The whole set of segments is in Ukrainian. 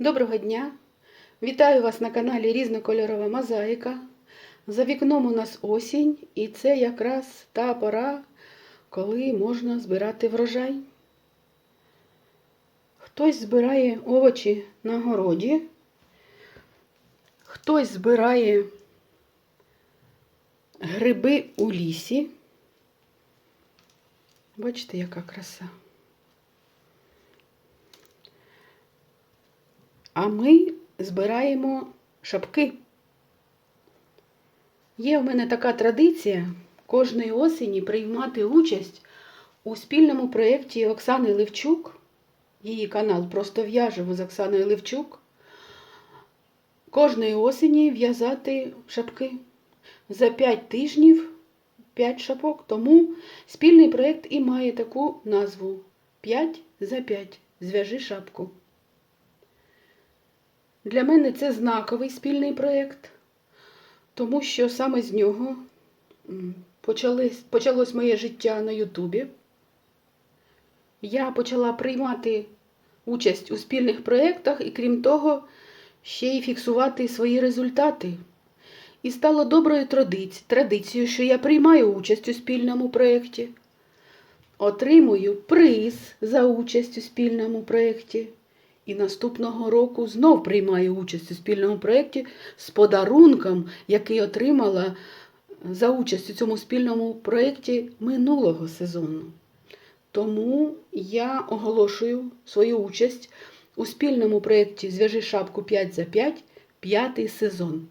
Доброго дня! Вітаю вас на каналі Різнокольорова Мозаїка. За вікном у нас осінь, і це якраз та пора, коли можна збирати врожай. Хтось збирає овочі на городі, хтось збирає гриби у лісі. Бачите, яка краса. А ми збираємо шапки. Є в мене така традиція кожної осені приймати участь у спільному проєкті Оксани Левчук. Її канал просто в'яжемо з Оксаною Левчук. Кожної осені в'язати шапки. За 5 тижнів 5 шапок. Тому спільний проєкт і має таку назву 5 за 5. Зв'яжи шапку. Для мене це знаковий спільний проєкт, тому що саме з нього почалось, почалось моє життя на Ютубі. Я почала приймати участь у спільних проєктах і, крім того, ще й фіксувати свої результати. І стало доброю традицією, що я приймаю участь у спільному проєкті, отримую приз за участь у спільному проєкті. І наступного року знов приймаю участь у спільному проєкті з подарунком, який отримала за участь у цьому спільному проєкті минулого сезону. Тому я оголошую свою участь у спільному проєкті Зв'яжи шапку 5 за 5 п'ятий сезон.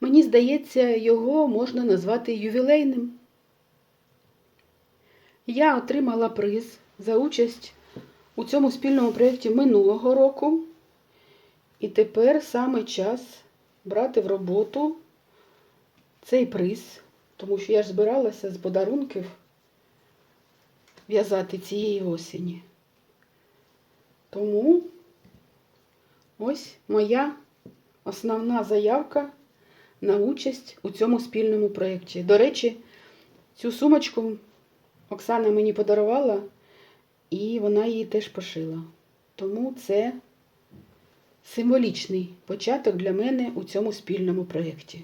Мені здається, його можна назвати ювілейним. Я отримала приз за участь у цьому спільному проєкті минулого року. І тепер саме час брати в роботу цей приз, тому що я ж збиралася з подарунків в'язати цієї осені. Тому ось моя основна заявка на участь у цьому спільному проєкті. До речі, цю сумочку Оксана мені подарувала. І вона її теж пошила. Тому це символічний початок для мене у цьому спільному проєкті.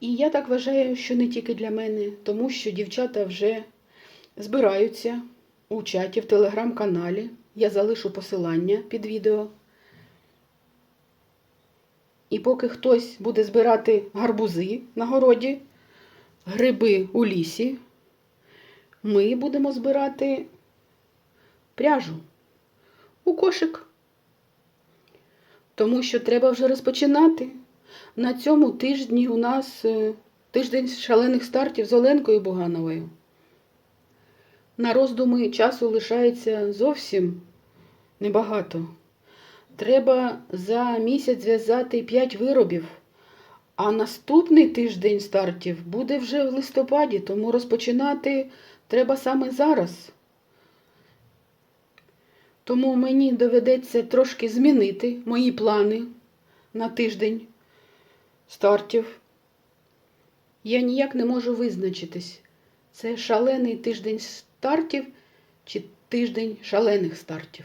І я так вважаю, що не тільки для мене, тому що дівчата вже збираються у чаті в телеграм-каналі. Я залишу посилання під відео. І поки хтось буде збирати гарбузи на городі, гриби у лісі, ми будемо збирати пряжу у кошик. Тому що треба вже розпочинати. На цьому тижні у нас е, тиждень шалених стартів з Оленкою Бугановою. На роздуми часу лишається зовсім небагато. Треба за місяць зв'язати 5 виробів, а наступний тиждень стартів буде вже в листопаді, тому розпочинати треба саме зараз. Тому мені доведеться трошки змінити мої плани на тиждень стартів. Я ніяк не можу визначитись, це шалений тиждень стартів чи тиждень шалених стартів.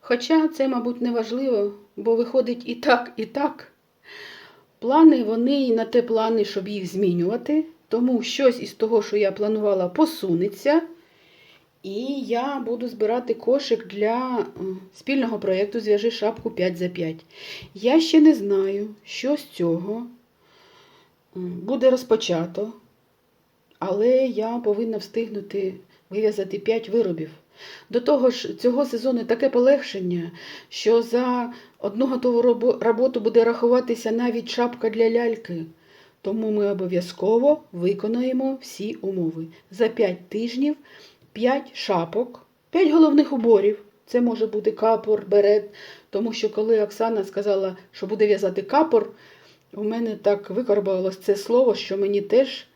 Хоча це, мабуть, не важливо, бо виходить і так, і так. Плани вони і на те плани, щоб їх змінювати, тому щось із того, що я планувала, посунеться. І я буду збирати кошик для спільного проєкту Зв'яжи шапку 5 за 5. Я ще не знаю, що з цього буде розпочато, але я повинна встигнути вив'язати 5 виробів. До того ж, цього сезону таке полегшення, що за одну готову роботу буде рахуватися навіть шапка для ляльки. Тому ми обов'язково виконаємо всі умови. За 5 тижнів 5 шапок, 5 головних уборів. Це може бути капор, берет. Тому що коли Оксана сказала, що буде в'язати капор, у мене так викарбувалось це слово, що мені теж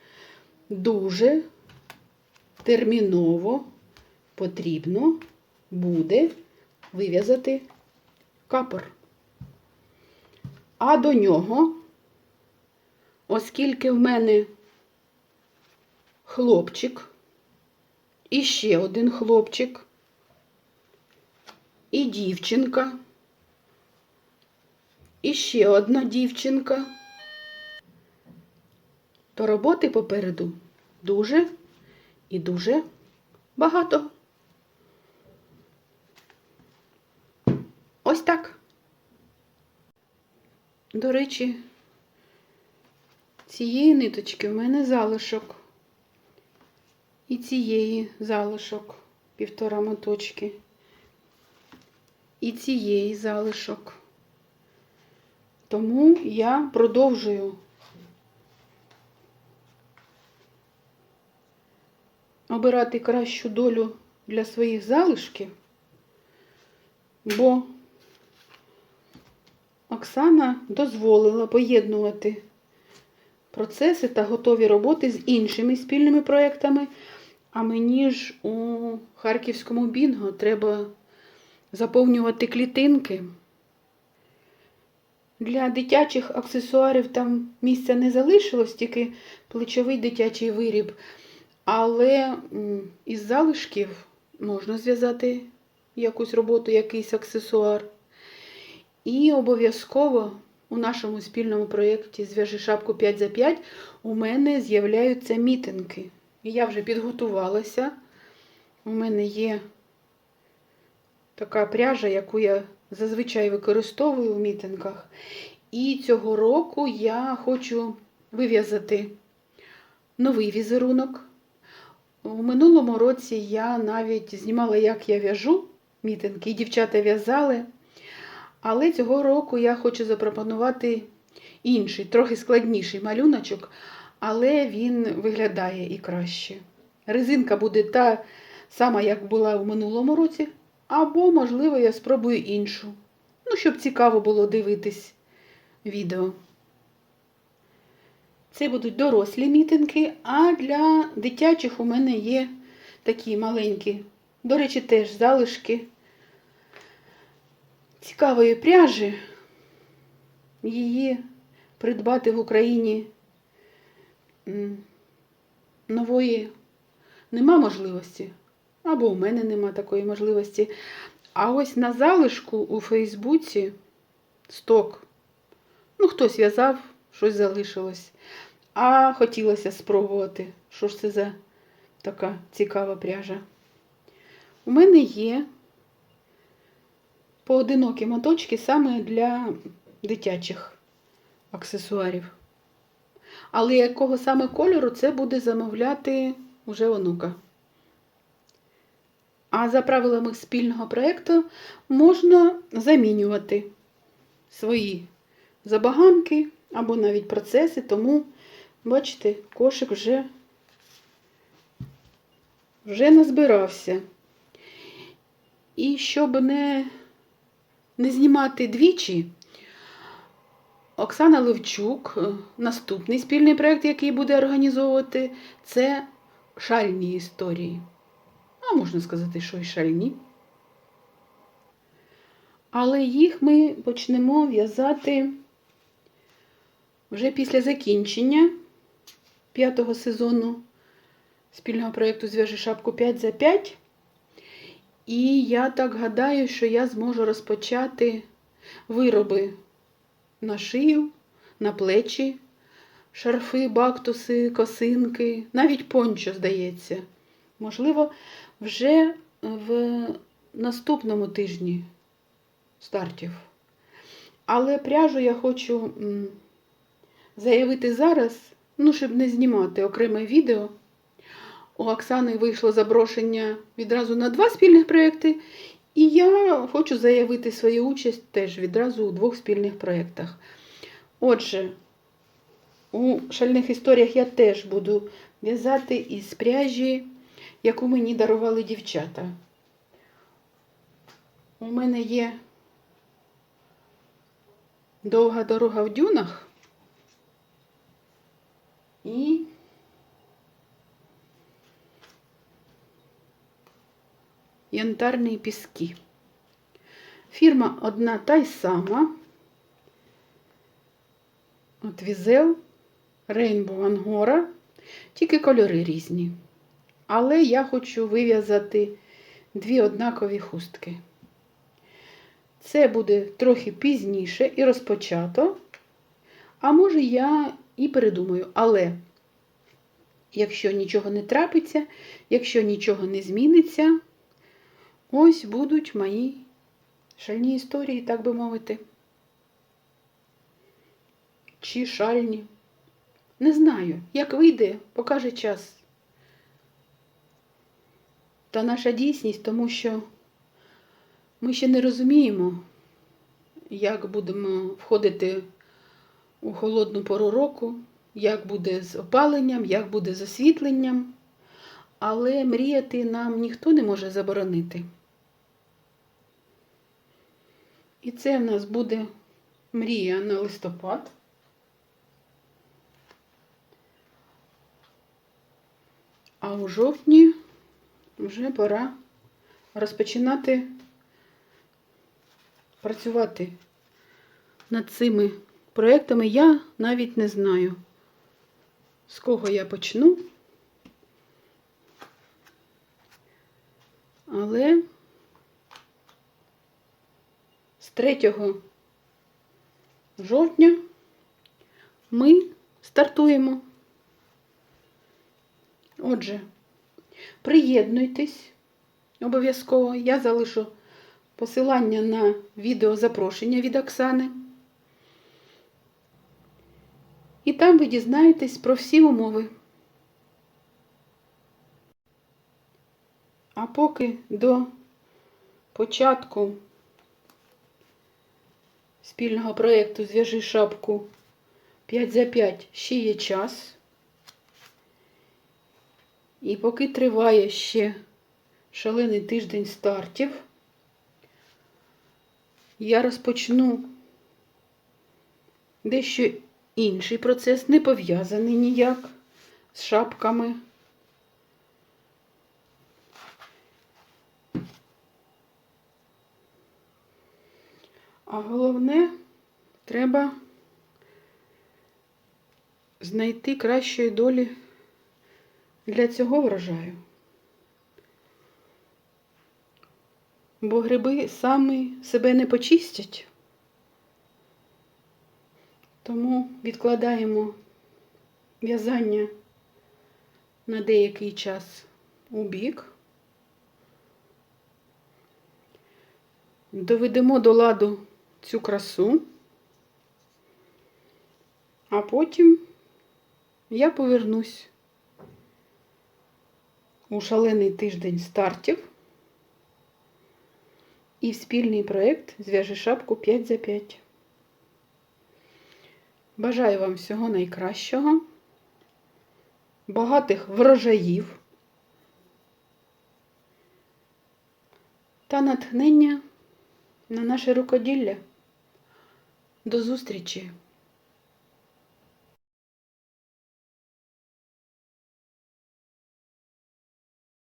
дуже терміново потрібно буде вив'язати капор. А до нього, оскільки в мене хлопчик, і ще один хлопчик, і дівчинка, і ще одна дівчинка. То роботи попереду дуже і дуже багато. Ось так. До речі, цієї ниточки в мене залишок. І цієї залишок півтора моточки. І цієї залишок. Тому я продовжую обирати кращу долю для своїх залишків, бо Оксана дозволила поєднувати процеси та готові роботи з іншими спільними проєктами. А мені ж у харківському бінго треба заповнювати клітинки. Для дитячих аксесуарів там місця не залишилось, тільки плечовий дитячий виріб. Але із залишків можна зв'язати якусь роботу, якийсь аксесуар. І обов'язково у нашому спільному проєкті Зв'яжи шапку 5 за 5 у мене з'являються мітинги. Я вже підготувалася. У мене є така пряжа, яку я зазвичай використовую у мітингах. І цього року я хочу вив'язати новий візерунок. У минулому році я навіть знімала, як я в'яжу мітинги, і дівчата в'язали. Але цього року я хочу запропонувати інший, трохи складніший малюночок, але він виглядає і краще. Резинка буде та сама, як була в минулому році, або, можливо, я спробую іншу. Ну, щоб цікаво було дивитись відео. Це будуть дорослі мітинги, а для дитячих у мене є такі маленькі, до речі, теж залишки цікавої пряжі. Її придбати в Україні нової нема можливості. Або у мене нема такої можливості. А ось на залишку у Фейсбуці сток. Ну, хтось в'язав, щось залишилось. А хотілося спробувати, що ж це за така цікава пряжа. У мене є поодинокі моточки саме для дитячих аксесуарів. Але якого саме кольору це буде замовляти уже онука. А за правилами спільного проєкту можна замінювати свої забаганки або навіть процеси, тому, бачите, кошик вже, вже назбирався. І щоб не, не знімати двічі, Оксана Левчук, е, наступний спільний проєкт, який буде організовувати, це шальні історії. А можна сказати, що й шальні. Але їх ми почнемо в'язати вже після закінчення п'ятого сезону спільного проєкту Зв'яжи шапку 5 за 5. І я так гадаю, що я зможу розпочати вироби на шию, на плечі, шарфи, бактуси, косинки, навіть пончо, здається. Можливо, вже в наступному тижні стартів. Але пряжу я хочу заявити зараз, ну, щоб не знімати окреме відео. У Оксани вийшло заброшення відразу на два спільних проєкти. І я хочу заявити свою участь теж відразу у двох спільних проєктах. Отже, у шальних історіях я теж буду в'язати із пряжі, яку мені дарували дівчата. У мене є довга дорога в дюнах і янтарні піски. Фірма одна та й сама. От Візел, Рейнбо Ангора, тільки кольори різні. Але я хочу вив'язати дві однакові хустки. Це буде трохи пізніше і розпочато. А може, я і передумаю. Але якщо нічого не трапиться, якщо нічого не зміниться, ось будуть мої шальні історії, так би мовити. Чи шальні. Не знаю, як вийде, покаже час. Та наша дійсність, тому що ми ще не розуміємо, як будемо входити у холодну пору року, як буде з опаленням, як буде з освітленням. Але мріяти нам ніхто не може заборонити. І це в нас буде мрія на листопад. А у жовтні вже пора розпочинати працювати над цими проектами. Я навіть не знаю, з кого я почну. Але з 3 жовтня ми стартуємо. Отже, приєднуйтесь обов'язково. Я залишу посилання на відеозапрошення від Оксани. І там ви дізнаєтесь про всі умови. А поки до початку спільного проєкту Зв'яжи шапку 5 за 5 ще є час. І поки триває ще шалений тиждень стартів, я розпочну дещо інший процес, не пов'язаний ніяк з шапками. А головне, треба знайти кращої долі для цього врожаю. Бо гриби самі себе не почистять. Тому відкладаємо в'язання на деякий час у бік. Доведемо до ладу цю красу, а потім я повернусь у шалений тиждень стартів і в спільний проєкт Зв'яжи шапку 5 за 5. Бажаю вам всього найкращого, багатих врожаїв та натхнення на наше рукоділля. До зустрічі!